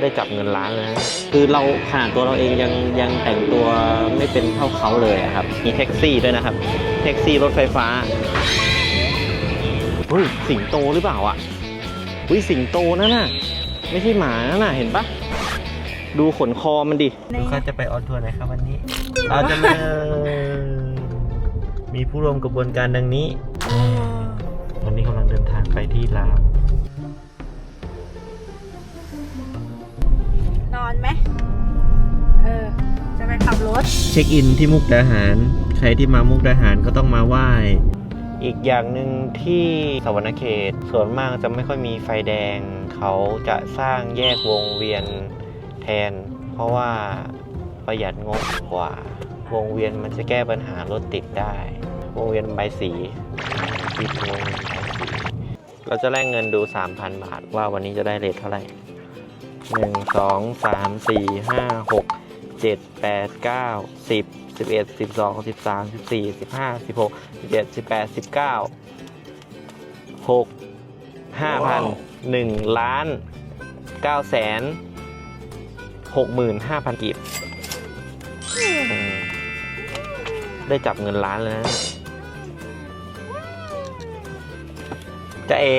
ได้จับเงินล้านแล้วนะคือเราขนาดตัวเราเองยังยังแต่งตัวไม่เป็นเท่าเขาเลยอะครับ มีแท็กซี่ด้วยนะครับ แท็กซี่รถไฟฟ้าเฮ้ยสิงโตหรือเปล่าอะเฮ้ยสิงโตนั่นน่ะ ไม่ใช่หมานั่นน่ะเห็นปะดูขนคอมันดิดูเขาจะไปออนทัวร์ไหนครับวันนี้เราจะมามีผู้ร่วมกระบวนการดังนี้วันนี้กำลังเดินทางไปที่ลาว อนไหมเออ จะไปขับรถ เช็คอินที่มุกดาหาร ใครที่มามุกดาหารก็ต้องมาไหว้ อีกอย่างหนึ่งที่สวรรณเขตส่วนมากจะไม่ค่อยมีไฟแดง เขาจะสร้างแยกวงเวียนแทน เพราะว่าประหยัดงบกว่า วงเวียนมันจะแก้ปัญหารถติดได้ วงเวียนใบสีปิดวงเวียนใบสีเราจะแลกเงินดู 3,000 บาทว่าวันนี้จะได้เรทเท่าไหร่ หนึ่งสองสามสี่ห้าหกเจ็ดแปดเก้าสิบสิบเอ็ดสิบสองสิบสามสิบสี่สิบห้าสิบหกสิบเจ็ดสิบแปดสิบเก้าหกห้าพันหนึ่งล้านเก้าแสนหกหมื่นห้าพันกีบได้จับเงินล้านแล้วนะจะเอ๋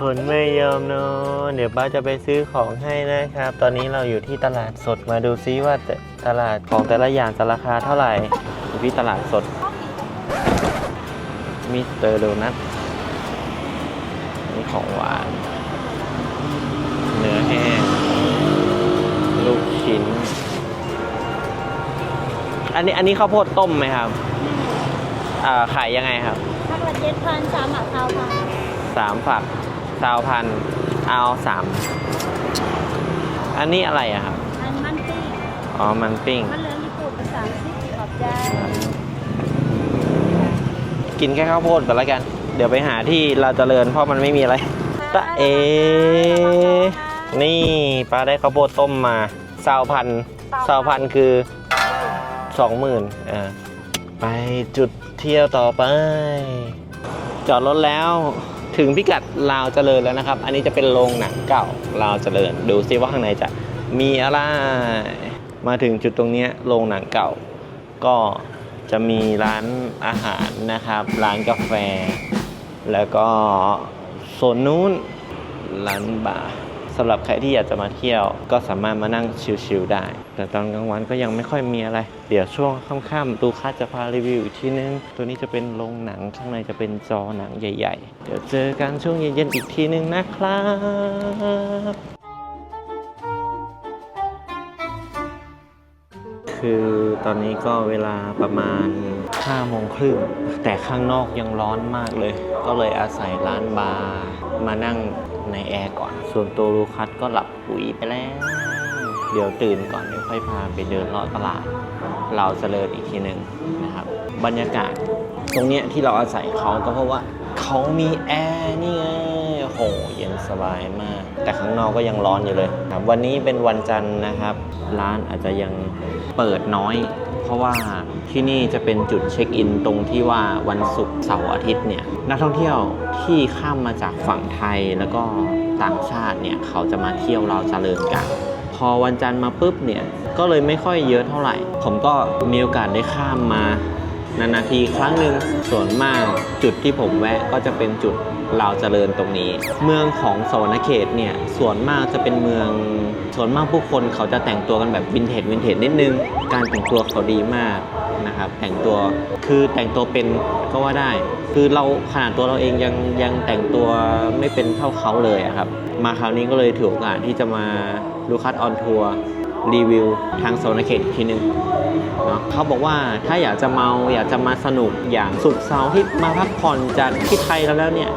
คนไม่ยอมนอนเดี๋ยวป้าจะไปซื้อของให้นะครับ ตอนนี้เราอยู่ที่ตลาดสดมาดูซิว่าตลาดของแต่ละอย่างจะราคาเท่าไหร่อยู่ที่ตลาดสดมิสเตอร์โดนัทนี่ของหวาน เนื้อแห้งลูกชิ้น อันนี้อันนี้ข้าวโพดต้มไหมครับ อ่าขายยังไงครับถ้าเกิดเจ็ดพันสามหมักเท้าพัน สามฝักซาวพันเอาสามอันนี้อะไรอะครับ อันมันปิ้งอ๋อ มันปิ้ง มันเหลืองญี่ปุ่นเป็นสามสิบขอบใจกินแค่ข้าวโพดก่อนแล้วกัน เดี๋ยวไปหาที่เราจเจริญเพราะมันไม่มีอะไรตะเอ นี่ป้าได้ข้าวโพดต้มมาซาวพันซาวพันคือสองหมื่นอ่าไปจุดเที่ยวต่อไป จอดรถแล้ว ถึงพิกัดลาวเจริญแล้วนะครับ อันนี้จะเป็นโรงหนังเก่าลาวเจริญ ดูซิว่าข้างในจะมีอะไร มาถึงจุดตรงนี้โรงหนังเก่า ก็จะมีร้านอาหารนะครับ ร้านกาแฟ แล้วก็โซนนู้นร้านบาร์ำหรับใครที่อยากจะมาเที่ยว ก็สามารถมานั่งชิลๆได้ แต่ตอนกลางวันก็ยังไม่ค่อยมีอะไร เดี๋ยวช่วงค่ำๆดูค่าจะพารีวิวอีกทีนึง ตัวนี้จะเป็นโรงหนังข้างในจะเป็นจอหนังใหญ่ ๆ เดี๋ยวเจอกันช่วงเย็นๆอีกทีนึงนะครับคือตอนนี้ก็เวลาประมาณ5โมงครึ่งแต่ข้างนอกยังร้อนมากเลย ก็เลยอาศัยร้านบาร์มานั่ง ในแอร์ก่อน ส่วนตัวลูคัสก็หลับปุ๋ยไปแล้ว เดี๋ยวตื่นก่อนเดี๋ยวค่อยพาไปเดินเลาะตลาด เราเจริญอีกทีหนึ่งนะครับ บรรยากาศตรงเนี้ยที่เราอาศัยเขาก็เพราะว่าเขามีแอร์นี่ไงโหเย็นสบายมาก แต่ข้างนอกก็ยังร้อนอยู่เลยครับวันนี้เป็นวันจันทร์นะครับ ร้านอาจจะยังเปิดน้อย ราะว่าที่นี่จะเป็นจุดเช็คอินตรงที่ว่าวันศุกร์เสาร์อาทิตย์เนี่ยนักท่องเที่ยวที่ข้ามมาจากฝั่งไทยแล้วก็ต่างชาติเนี่ยเขาจะมาเที่ยวเราเจริญกัน พอวันจันทร์มาปุ๊บเนี่ยก็เลยไม่ค่อยเยอะเท่าไหร่ ผมก็มีโอกาสได้ข้ามมา นานๆทีครั้งหนึ่งส่วนมากจุดที่ผมแวะก็จะเป็นจุดลาวเจริญตรงนี้ เมืองของสวรรเขตเนี่ยส่วนมากจะเป็นเมืองส่วนมากผู้คนเขาจะแต่งตัวกันแบบวินเทจวินเทจนิดนึง การแต่งตัวเขาดีมากนะครับแต่งตัวคือแต่งตัวเป็นก็ว่าได้ คือเราขนาดตัวเราเองยังยังแต่งตัวไม่เป็นเท่าเขาเลยครับ มาคราวนี้ก็เลยถือโอกาสที่จะมาดูคัดออนทัวร์ รีวิวทางโซนเขตอีกทีหนึงเนาะเขาบอกว่าถ้าอยากจะเมาอยากจะมาสนุกอย่างสุขเสาร์ที่มาพักผ่อนจากที่ไทยแล้วแล้วเนี่ย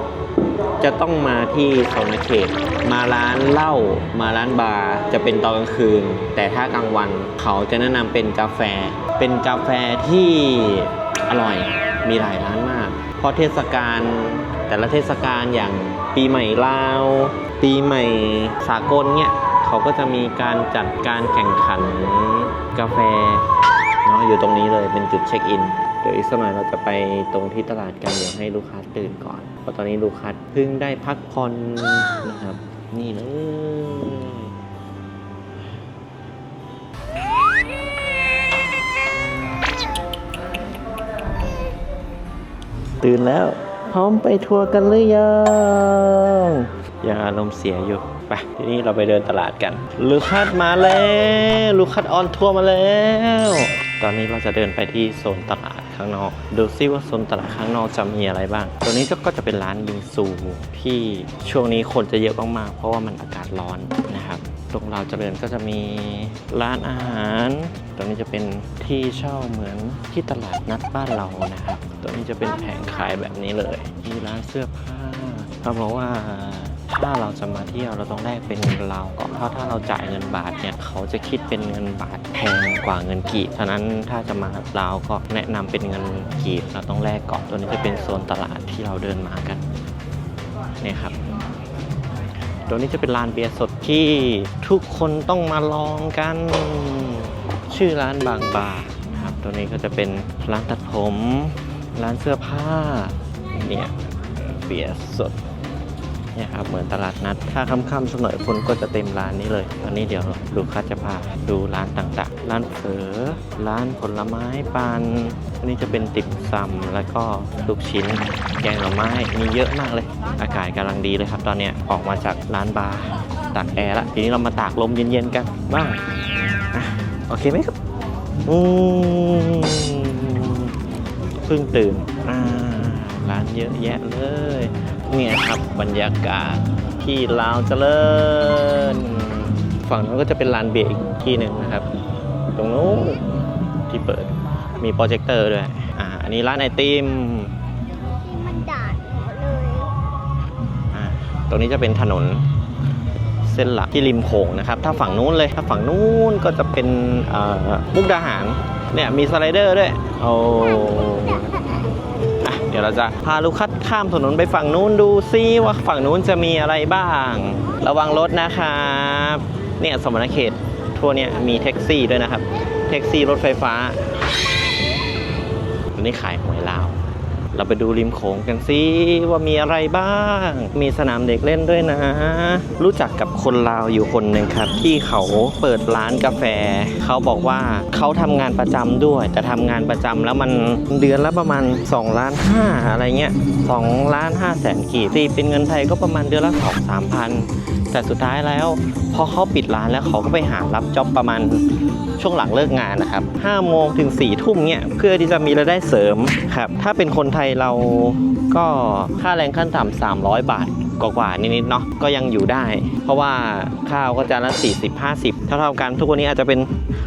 จะต้องมาที่โซนเขต มาร้านเหล้ามาร้านบาร์จะเป็นตอนกลางคืน แต่ถ้ากลางวันเขาจะแนะนำเป็นกาแฟ เป็นกาแฟที่อร่อยมีหลายร้านมาก เพราะเทศกาลแต่ละเทศกาลอย่างปีใหม่ลาว ปีใหม่สากลเนี่ย เขาก็จะมีการจัดการแข่งขันกาแฟเนาะอยู่ตรงนี้เลยเป็นจุดเช็คอิน เดี๋ยวอีกสักหน่อยเราจะไปตรงที่ตลาดกันเดี๋ยวให้ลูกค้าตื่นก่อน เพราะตอนนี้ลูกค้าเพิ่งได้พักผ่อนนะครับ นี่เลยตื่นแล้ว พร้อมไปทัวร์กันหรือยังยังอารมณ์เสียอยู่ ไปทีนี้เราไปเดินตลาดกันลูคัสมาแล้วลูคัสออนทัวร์มาแล้ว ตอนนี้เราจะเดินไปที่โซนตลาดข้างนอก ดูซิว่าโซนตลาดข้างนอกจะมีอะไรบ้างตัวนี้ก็จะเป็นร้านบิงซูที่ช่วงนี้คนจะเยอะมากๆเพราะว่ามันอากาศร้อนนะครับ ตรงเราเจริญก็จะมีร้านอาหารตรงนี้จะเป็นที่เช่าเหมือนที่ตลาดนัดบ้านเรานะครับตัวนี้จะเป็นแผงขายแบบนี้เลย มีร้านเสื้อผ้าเขาบอกว่า ถ้าเราจะมาเที่ยวเราต้องแลกเป็นเงินเราวก่อนเพราะถ้าเราจ่ายเงินบาทเนี่ยเขาจะคิดเป็นเงินบาทแพงกว่าเงินกีบฉะนั้นถ้าจะมาลาวก็แนะนำเป็นเงินกีบเราต้องแลกก่อนตัวนี้จะเป็นโซนตลาดที่เราเดินมากันเนี่ยครับตัวนี้จะเป็นร้านเบียร์สดที่ทุกคนต้องมาลองกัน ชื่อร้านบางบานะครับตัวนี้ก็จะเป็นร้านตัดผม ร้านเสื้อผ้าเนี่ยเบียร์สด เนี่ยครับเหมือนตลาดนัด ถ้าค่ำๆสักหน่อยคนก็จะเต็มร้านนี้เลยวันนี้เดี๋ยวลูกค้าจะพาดูร้านต่างๆ ร้านเฝอร้านผลไม้ปันอันนี้จะเป็นติ่มซำแล้วก็ลูกชิ้น แกงหน่อไม้มีเยอะมากเลย อากาศกำลังดีเลยครับ ตอนเนี้ยออกมาจากร้านบาร์ตากแอร์ละทีนี้เรามาตากลมเย็นๆกันบ้างอโอเคไหมครับอืมเพิ่งตื่นอ่าร้านเยอะแยะเลย เนี่ยครับบรรยากาศที่ลาวเจริญ ฝั่งนั้นก็จะเป็นลานเบียร์อีกที่หนึ่งนะครับ ตรงนู้นที่เปิดมีโปรเจคเตอร์ด้วย อ่า อันนี้ร้านไอติมมันด่าหนูเลยอ่าตรงนี้จะเป็นถนนเส้นหลักที่ริมโขงนะครับ ถ้าฝั่งนู้นเลย ถ้าฝั่งนู้นก็จะเป็นเอ่อมุกดาหาร เนี่ยมีสไลเดอร์ด้วย โอ้อะ เดี๋ยวเราจะพาลูกคัดข้ามถนนไปฝั่งนู้นดูซิว่าฝั่งนู้นจะมีอะไรบ้าง ระวังรถนะครับเนี่ยสมณเขตทั่วเนี่ยมีแท็กซี่ด้วยนะครับ แท็กซี่รถไฟฟ้าตรงนี้ขายหวยลาว เราไปดูริมโขงกันซิว่ามีอะไรบ้าง มีสนามเด็กเล่นด้วยนะ รู้จักกับคนลาวอยู่คนหนึ่งครับ ที่เขาเปิดร้านกาแฟ เขาบอกว่าเขาทำงานประจำด้วย แต่ทำงานประจำแล้วมันเดือนละประมาณ2ล้าน5อะไรเงี้ย2ล้าน5แสนกีบตีเป็นเงินไทยก็ประมาณเดือนละ2 3พันแต่สุดท้ายแล้ว พอเขาปิดร้านแล้วเขาก็ไปหารับจ็อบประมาณช่วงหลังเลิกงานนะครับ5โมงถึง4ทุ่มเนี่ยเพื่อที่จะมีรายได้เสริมครับถ้าเป็นคนไทยเราก็ค่าแรงขั้นต่ำ300 บาทกว่าๆนิดๆเนาะก็ยังอยู่ได้ เพราะว่าข้าวก็จานละ 40 50 เท่าๆกัน ทุกวันนี้อาจจะเป็น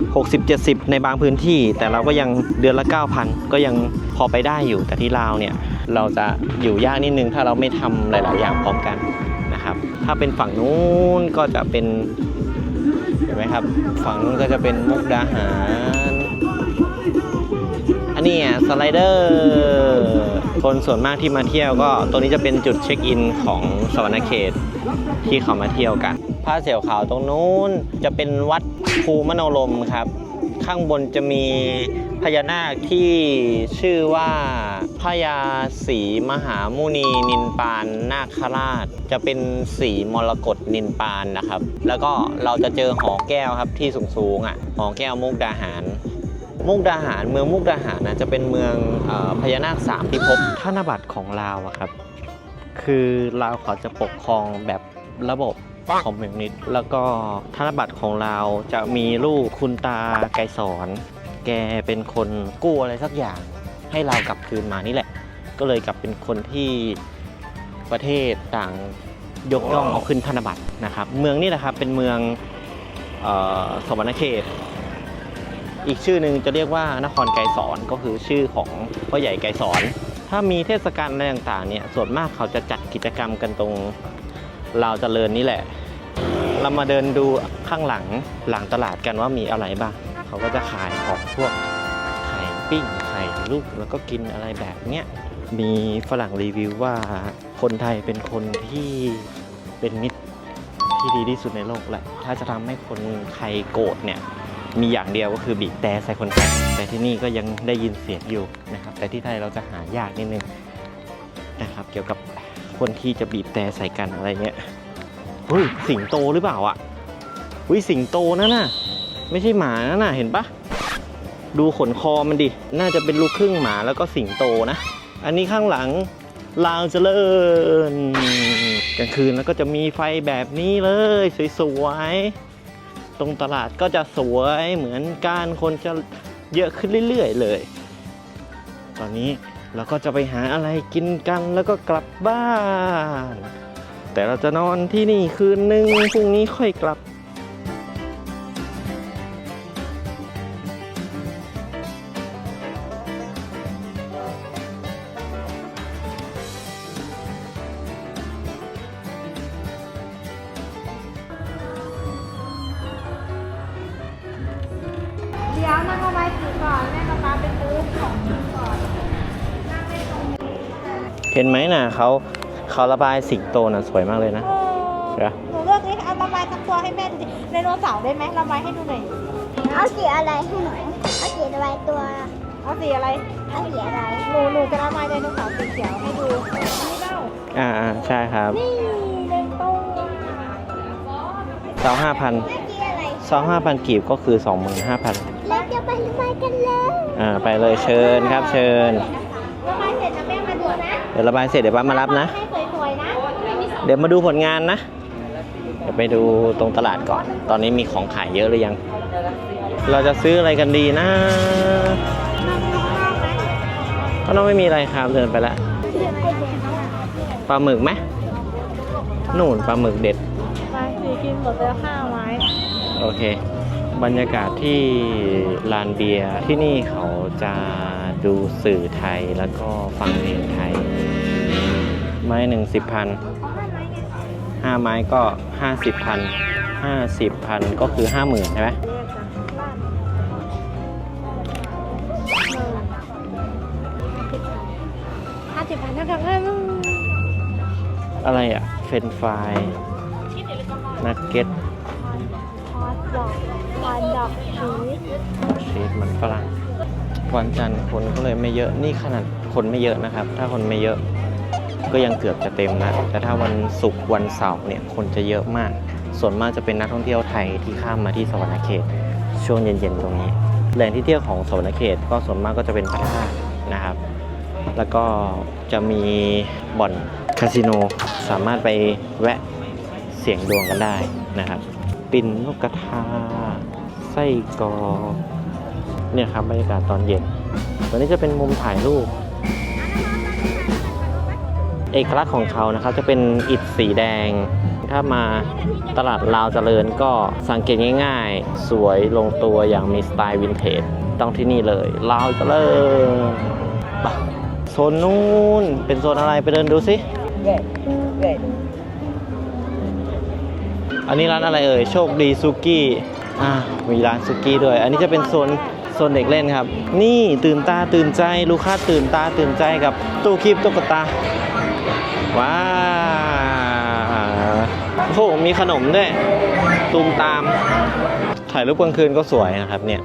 60 70 ในบางพื้นที่ แต่เราก็ยังเดือนละ 9,000 ก็ยังพอไปได้อยู่แต่ที่ลาวเนี่ย เราจะอยู่ยากนิดนึงถ้าเราไม่ทำหลาย ๆ อย่างพร้อมกันนะครับ ถ้าเป็นฝั่งนู้นก็จะเป็น เห็นไหมครับ ฝั่งนู้นก็จะเป็นมุกดาหาร อันนี้สไลเดอร์คนส่วนมากที่มาเที่ยวก็ตรงนี้จะเป็นจุดเช็คอินของสวรรณเขตที่เขามาเที่ยวกันผ้าเสียวขาวตรงนู้นจะเป็นวัดภูมโนลมครับ ข้างบนจะมีพญานาคที่ชื่อว่าพญาศรีมหามุนีนินปานนาคราช จะเป็นสีมรกตนินปานนะครับ แล้วก็เราจะเจอหอแก้วครับที่สูงๆอะหอแก้วมุกดาหารมุกดาหารเมืองมุกดาหารนะจะเป็นเมืองอพญานาคสามพิภพธนบัตรของลาวอะครับ คือลาวเขาจะปกครองแบบระบบ คอมมิวนิสต์แล้วก็ธนบัตรของเราจะมีลูกคุณตาไกรสอนแกเป็นคนกู้อะไรสักอย่าง ให้เรากลับคืนมานี่แหละ ก็เลยกลับเป็นคนที่ประเทศต่างยกย่องเอาขึ้นธนบัตรนะครับ เมืองนี่แหละครับเป็นเมืองออสวรรณเขต อีกชื่อหนึ่งจะเรียกว่านครไกรสอนก็คือชื่อของพ่อใหญ่ไกรสอน ถ้ามีเทศกาลอะไรต่างๆเนี่ยส่วนมากเขาจะจัดกิจกรรมกันตรง ลาวเจริญนี่แหละ เรามาเดินดูข้างหลังหลังตลาดกันว่ามีอะไรบ้าง เขาก็จะขายของพวกไข่ปิ้งไข่ลูกแล้วก็กินอะไรแบบเนี้ยมีฝรั่งรีวิวว่าคนไทยเป็นคนที่เป็นมิตรที่ดีที่สุดในโลกแหละ ถ้าจะทำให้คนไทยโกรธเนี่ย มีอย่างเดียวก็คือบีบแต่ใส่คนไทยแต่ที่นี่ก็ยังได้ยินเสียงอยู่นะครับ แต่ที่ไทยเราจะหายากนิดนึงนะครับ เกี่ยวกับ คนที่จะบีบแต่ใส่กันอะไรเงี้ยเฮ้ยสิงโตหรือเปล่าอะวิสิงโตนั่นน่ะ ไม่ใช่หมานั่นน่ะเห็นปะดูขนคอมันดิ น่าจะเป็นลูกครึ่งหมาแล้วก็สิงโตนะ อันนี้ข้างหลังลาวเจริญกลางคืนแล้วก็จะมีไฟแบบนี้เลย สวยๆ ตรงตลาดก็จะสวยเหมือนกันคนจะเยอะขึ้นเรื่อยๆเลย ตอนนี้ เราก็จะไปหาอะไรกินกันแล้วก็กลับบ้าน แต่เราจะนอนที่นี่คืนนึงพรุ่งนี้ค่อยกลับเดี๋ยวนั่งเอาไว้ถือก่อนแม่กับป๊าไปซื้อของกินก่องได้ตรงนี้ เห็นไหมน่ะเขาเขาระบายสิงโตน่ะสวยมากเลยนะเดี๋ยวหนูเลือกนี่เอาระบายสักตัวให้แม่ดูดิไดโนเสาร์ได้ไหมระบายให้ดูหน่อยเอาสีอะไรให้หน่อยเอาสีอะไรตัวเอาสีอะไรเอาสีอะไรหนูหนูจะระบายไดโนเสาร์สีเขียวให้ดูอันนี้เบ้าอ่าอ่าใช่ครับนี่เดินตรงเสาห้าพันเอาสีอะไรเสาห้าพันกีบก็คือสองหมื่นห้าพันแล้วจะไประบายกันแล้วอ่าไปเลยเชิญครับเชิญ ดูนะเดี๋ยวระบายเสร็จเดี๋ยวป้ามารับนะ ให้สวยๆนะเดี๋ยวมาดูผลงานนะ เดี๋ยวไปดูตรงตลาดก่อน ตอนนี้มีของขายเยอะหรือยัง เราจะซื้ออะไรกันดีนะข้างนอกไม่มีอะไรครับเดินไปแล้วปลาหมึกไหมนู่นปลาหมึกเด็ดไปสีกินหมดแล้วข้าวไม้โอเค บรรยากาศที่ลานเบียร์ที่นี่เขาจะดูสื่อไทยแล้วก็ฟังเพลงไทย ไม้หนึ่งสิบพันห้าไม้ก็ห้าสิบพันห้าสิบพันก็คือห้าหมื่นใช่ไหมห้าสิบพันเท่ากับเอออะไรอะ เฟรนช์ฟรายนักเก็ตฮอตดอกฮอตดอกชีสชีสมันฝรั่งวันจันทร์คนก็เลยไม่เยอะนี่ขนาดคนไม่เยอะนะครับ ถ้าคนไม่เยอะ ก็ยังเกือบจะเต็มนะแต่ถ้าวันศุกร์วันเสาร์เนี่ยคนจะเยอะมาก ส่วนมากจะเป็นนักท่องเที่ยวไทยที่ข้ามมาที่สวรรณเขต ช่วงเย็นๆตรงนี้ แหล่งที่เที่ยวของสวรรณเขตก็ส่วนมากก็จะเป็นพระธาตุนะครับ แล้วก็จะมีบ่อนคาสิโนสามารถไปแวะเสี่ยงดวงกันได้นะครับ ปิ่นนกกระทาไส้กรอกเนี่ยครับบรรยากาศตอนเย็น ตัวนี้จะเป็นมุมถ่ายรูป เอกลักษณ์ของเขานะครับจะเป็นอิฐสีแดง ถ้ามาตลาดลาวเจริญก็สังเกตง่ายๆ สวยลงตัวอย่างมีสไตล์วินเทจต้องที่นี่เลยลาวเจริญไปโซนนู้นเป็นโซนอะไรไปเดินดูสิอันนี้ร้านอะไรเอ่ยโชคดีซุกี้อ่ามีร้านซุกี้ด้วย อันนี้จะเป็นโซนโซนเด็กเล่นครับ นี่ตื่นตาตื่นใจ ลูกค้าตื่นตาตื่นใจกับตู้คีบตุ๊กตา ว้าวโอ้โหมีขนมด้วย ตูมตาม ถ่ายรูปกลางคืนก็สวยนะครับเนี่ย